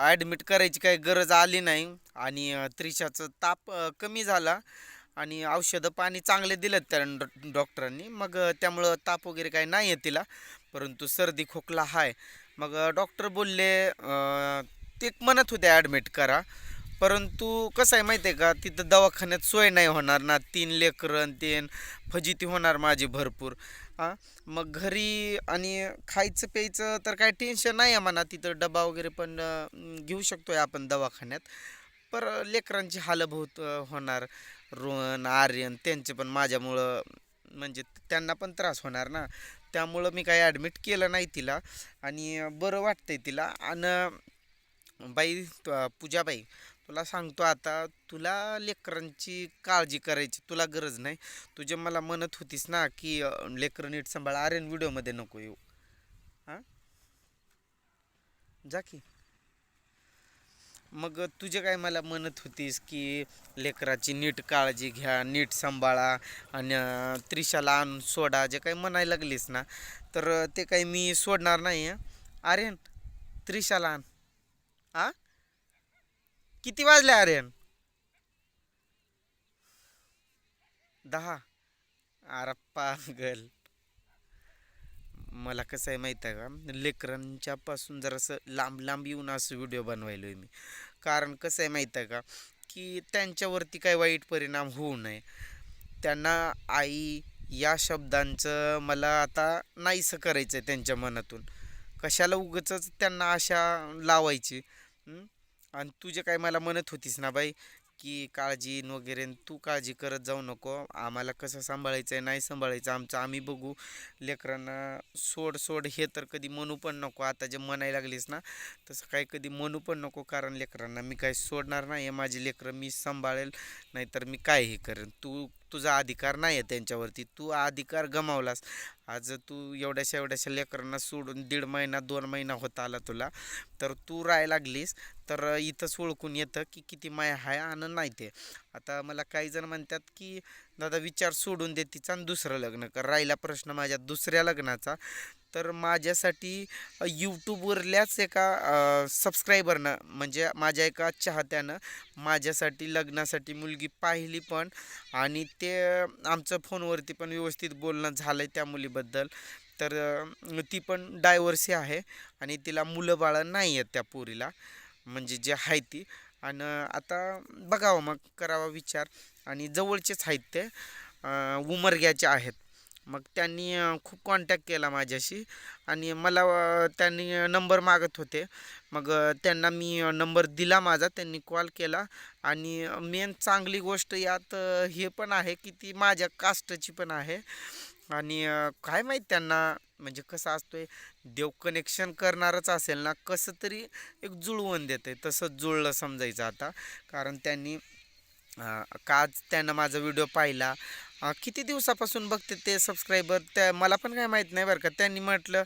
Admit करायची काही गरज आली नाही. आणि त्रिशाचं ताप कमी झाला. आणि औषधं पाणी चांगले दिलं त्या डॉ- डॉक्टरांनी. मग त्यामुळं ताप वगैरे काही नाही आहे तिला. परंतु सर्दी खोकला आहे मग डॉक्टर बोलले ते म्हणत होते ॲडमिट करा. परंतु कसं आहे माहिती आहे का? तिथं दवाखान्यात सोय नाही होणार ना. तीन लेकरं तीन फजिती होणार माझी भरपूर. हां मग घरी आणि खायचं प्यायचं तर काय टेन्शन नाही आहे म्हणा. तिथं डबा वगैरे पण घेऊ शकतो आहे आपण दवाखान्यात. पर लेकरांची हालभूत होणार. रोहन आर्यन त्यांचे पण माझ्यामुळं म्हणजे त्यांना पण त्रास होणार ना. त्यामुळं मी काही ॲडमिट केलं नाही तिला. आणि बरं वाटतंय तिला. आणि बाई पूजाबाई तुला सांगतो आता तुला लेकरांची काळजी करायची तुला गरज नाही. तुझे मला म्हणत होतीस ना की लेकर लेकरं नीट सांभाळ. आर्यन व्हिडिओमध्ये नको येऊ. हां? जा की. मग तुझे काय मला म्हणत होतीस की लेकराची नीट काळजी घ्या नीट सांभाळा आणि त्रिशाला आणून सोडा जे काही म्हणायला लागलीस ना तर ते काही मी सोडणार नाही आहे आर्यन त्रिशाला आण. आ? किती वाजले आर्यन दहा. अरे पागल. मला कसं आहे माहीत आहे का? लेकरांच्या पासून जरासं लांब लांब येऊन असं व्हिडिओ बनवायलो आहे मी. कारण कसं आहे माहीत आहे का? की त्यांच्यावरती काही वाईट परिणाम होऊ नये. त्यांना आई या शब्दांचं मला आता नाहीसं करायचं आहे त्यांच्या मनातून. कशाला उगच त्यांना आशा लावायची? आणि तू जे काय मला म्हणत होतीस ना बाई की काळजी न वगैरे तू काळजी करत जाऊ नको. आम्हाला कसं सांभाळायचं आहे नाही सांभाळायचं आमचं आम्ही बघू. लेकरांना सोड सोड हे तर कधी म्हणू पण नको. आता जे म्हणायला लागलीस ना तसं काही कधी म्हणू पण नको. कारण लेकरांना मी काही सोडणार नाही. आहे माझे लेकरं मी सांभाळेल नाहीतर मी काय हे करेन. तू तुझा अधिकार नाही आहे त्यांच्यावरती. तू अधिकार गमावलास. आज तू एवढ्याशा एवढ्याशा लेकरांना सोडून दीड महिना दोन महिना होता आला तुला. तर तू राहायला लागलीस. तर इथंच ओळखून येतं की किती माय आहे आणि नाही ते. आता मला काही जण म्हणतात की दादा विचार सोडून दे तिचा आणि दुसरं लग्न कर. राहिला प्रश्न माझ्या दुसऱ्या लग्नाचा. तर माझ्यासाठी यूट्यूबवरल्याच एका सबस्क्रायबरनं म्हणजे माझ्या एका चाहत्यानं माझ्यासाठी लग्नासाठी मुलगी पाहिली पण आणि ते आमचं फोनवरती पण व्यवस्थित बोलणं झालं आहे त्या मुलीबद्दल. तर ती पण डायव्हर्सी आहे आणि तिला मुलं बाळं नाही आहेत त्या पोरीला. म्हणजे जे आहे ती. आणि आता बघावं मग करावा विचार. आणि जवळचेच आहेत ते उमरग्याचे आहेत. मग त्यांनी खूप कॉन्टॅक्ट केला माझ्याशी. आणि मला त्यांनी नंबर मागत होते. मग त्यांना मी नंबर दिला माझा. त्यांनी कॉल केला. आणि मेन चांगली गोष्ट यात हे पण आहे की ती माझ्या कास्टची पण आहे. आणि काय माहीत त्यांना म्हणजे कसं असतोय देव कनेक्शन करणारच असेल ना कसं तरी एक जुळवून देते तसंच जुळलं समजायचं आता. कारण त्यांनी अ, काच त्यानं माझा व्हिडिओ पाहिला किती दिवसापासून बघते ते सबस्क्रायबर त्या मला पण काय माहीत नाही बरं का. त्यांनी म्हटलं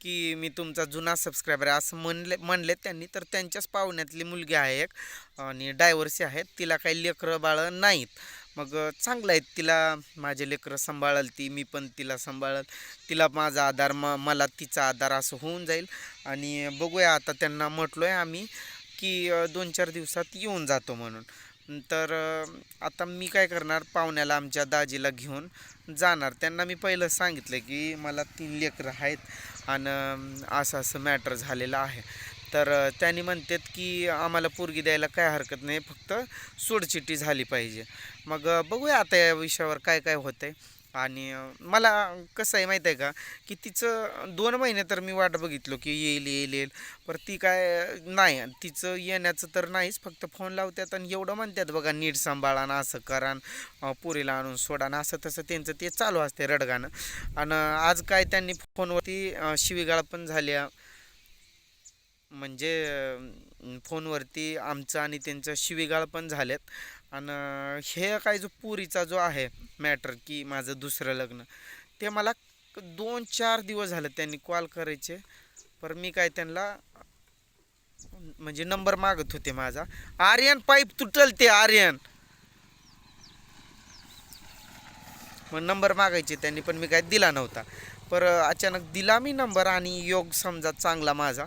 की मी तुमचा जुना सबस्क्रायबर आहे असं म्हणले म्हणले त्यांनी. तर त्यांच्याच पाहुण्यातली मुलगी आहे एक आणि डायव्हर्सी आहेत. तिला काही लेकरं बाळं नाहीत. मग चांगलं आहे. तिला माझे लेकरं सांभाळल ती मी पण तिला सांभाळल. तिला माझा आधार म मला तिचा आधार असं होऊन जाईल. आणि बघूया आता त्यांना म्हटलो आहे आम्ही की दोन चार दिवसात येऊन जातो म्हणून. तर आता मी काय करणार? पाहुण्याला आमच्या दाजीला घेऊन जाणार. त्यांना मी पहिलं सांगितलं की मला तीन लेकरं आहेत आणि असं असं मॅटर झालेलं आहे. तर त्यांनी म्हणतात की आम्हाला पोरगी द्यायला काय हरकत नाही फक्त सोडचिट्टी झाली पाहिजे. मग बघूया आता या विषयावर काय काय होतंय. आणि मला कसं आहे माहीत आहे का की तिचं दोन महिने तर मी वाट बघितलो की येईल येईल येईल. पर ती काय नाही. तिचं येण्याचं तर नाहीच फक्त फोन लावतात आणि एवढं म्हणतात बघा नीट सांभाळा ना असं करा पुरीला आणून सोडा ना असं तसं त्यांचं ते चालू असते रडगाणं. आणि आज काय त्यांनी फोनवरती शिवीगाळ पण झाल्या. म्हणजे फोनवरती आमचं आणि त्यांचं शिवीगाळ पण झाल्यात आणि हे काय जो पुरीचा जो आहे मॅटर की माझं दुसरं लग्न ते मला दोन चार दिवस झाले त्यांनी कॉल करायचे. पर मी काय त्यांना म्हणजे नंबर मागत होते माझा. आर्यन पाईप तुटल ते आर्यन. मग नंबर मागायचे त्यांनी पण मी काय दिला नव्हता. पर अचानक दिला मी नंबर आणि योग समजा चांगला माझा.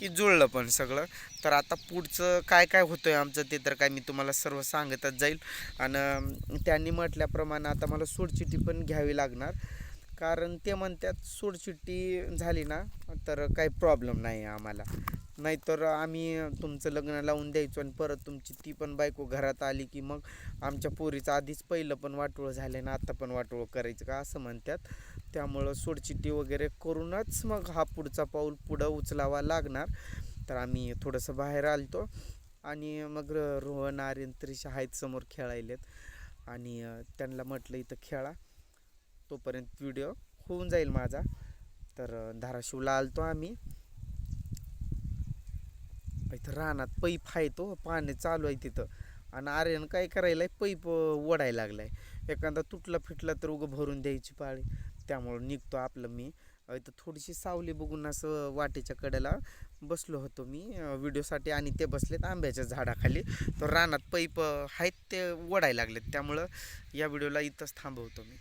की जुळलं पण सगळं. तर आता पुढचं काय काय होतं आहे आमचं ते तर काय मी तुम्हाला सर्व सांगतच जाईल. आणि त्यांनी म्हटल्याप्रमाणे आता मला सोडचिठ्ठी पण घ्यावी लागणार. कारण ते म्हणतात सोडचिठ्ठी झाली ना तर काही प्रॉब्लेम नाही आहे आम्हाला. नाहीतर आम्ही तुमचं लग्न लावून द्यायचो आणि परत तुमची ती पण बायको घरात आली की मग आमच्या पोरीचं आधीच पहिलं पण वाटोळं झालं ना आता पण वाटोळं करायचं का असं म्हणतात. त्यामुळं सोडचिठ्ठी वगैरे करूनच मग हा पुढचा पाऊल पुढं उचलावा लागणार. तर आम्ही थोडंसं बाहेर आलतो आणि मग रोहन आर्यन त्रिशा आहेत समोर खेळायलेत. आणि त्यांना म्हटलं इथं खेळा. तोपर्यंत व्हिडिओ होऊन जाईल माझा. तर धाराशिवला आलतो आम्ही. इथं रानात पैप आहे तो हो, पाणी चालू आहे तिथं. आणि आर्यन काय करायला पैप ओढायला लागलाय. एखादा तुटला फिटला तर उगं भरून द्यायची पाळी. त्यामुळं निघतो आपलं मी. इथं थोडीशी सावली बघून असं वाटेच्या कडेला बसलो होतो मी व्हिडिओसाठी. आणि ते बसलेत आंब्याच्या झाडाखाली. तर रानात पैप आहेत ते ओढायला लागलेत. त्यामुळं या व्हिडिओला इथंच थांबवतो मी.